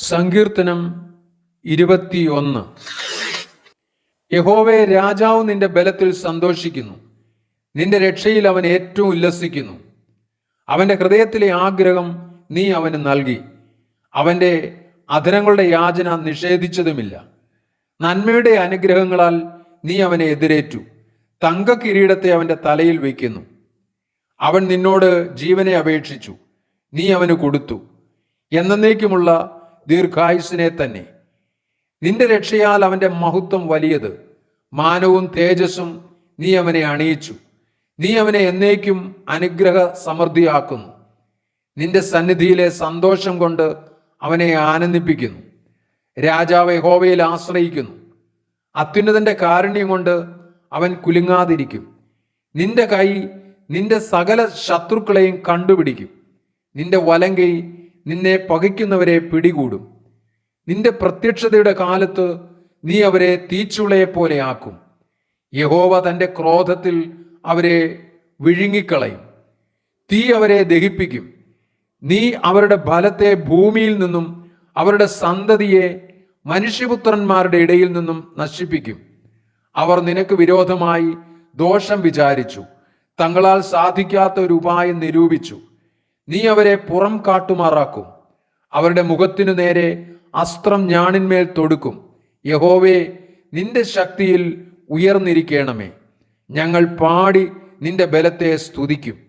സങ്കീർത്തനം ഇരുപത്തിയൊന്ന്. യഹോവെ രാജാവ് നിന്റെ ബലത്തിൽ സന്തോഷിക്കുന്നു. നിന്റെ രക്ഷയിൽ അവൻ ഏറ്റവും ഉല്ലസിക്കുന്നു. അവന്റെ ഹൃദയത്തിലെ ആഗ്രഹം നീ അവന് നൽകി. അവന്റെ അധരങ്ങളുടെ യാചന നിഷേധിച്ചതുമില്ല. നന്മയുടെ അനുഗ്രഹങ്ങളാൽ നീ അവനെ എതിരേറ്റു. തങ്ക കിരീടത്തെ അവന്റെ തലയിൽ വയ്ക്കുന്നു. അവൻ നിന്നോട് ജീവനെ അപേക്ഷിച്ചു. നീ അവന് കൊടുത്തു. എന്നേക്കുമുള്ള ദീർഘായുസിനെ തന്നെ. നിന്റെ രക്ഷയാൽ അവന്റെ മഹത്വം വലിയത്. മാനവും തേജസ്സും നീ അവനെ അണിയിച്ചു. നീ അവനെ എന്നേക്കും അനുഗ്രഹ സമൃദ്ധിയാക്കുന്നു നിന്റെ സന്നിധിയിലെ സന്തോഷം കൊണ്ട് അവനെ ആനന്ദിപ്പിക്കുന്നു. രാജാവ് യഹോവയിൽ ആശ്രയിക്കുന്നു. അത്യുന്നതന്റെ കാരുണ്യം കൊണ്ട് അവൻ കുലുങ്ങാതിരിക്കും. നിന്റെ കൈ നിന്റെ സകല ശത്രുക്കളെയും കണ്ടുപിടിക്കും. നിന്റെ വലങ്കൈ നിന്നെ പകയ്ക്കുന്നവരെ പിടികൂടും. നിന്റെ പ്രത്യക്ഷതയുടെ കാലത്ത് നീ അവരെ തീച്ചുളയെ പോലെ ആക്കും. യഹോവ തന്റെ ക്രോധത്തിൽ അവരെ വിഴുങ്ങിക്കളയും. തീ അവരെ ദഹിപ്പിക്കും. നീ അവരുടെ ബലത്തെ ഭൂമിയിൽ നിന്നും അവരുടെ സന്തതിയെ മനുഷ്യപുത്രന്മാരുടെ ഇടയിൽ നിന്നും നശിപ്പിക്കും. അവർ നിനക്ക് വിരോധമായി ദോഷം വിചാരിച്ചു. തങ്ങളാൽ സാധിക്കാത്ത ഒരു ഉപായം നിരൂപിച്ചു. നീ അവരെ പുറം കാട്ടുമാറാക്കും. അവരുടെ മുഖത്തിനു നേരെ അസ്ത്രം ഞാണിന്മേൽ തൊടുക്കും. യഹോവേ നിന്റെ ശക്തിയിൽ ഉയർന്നിരിക്കണമേ. ഞങ്ങൾ പാടി നിന്റെ ബലത്തെ സ്തുതിക്കും.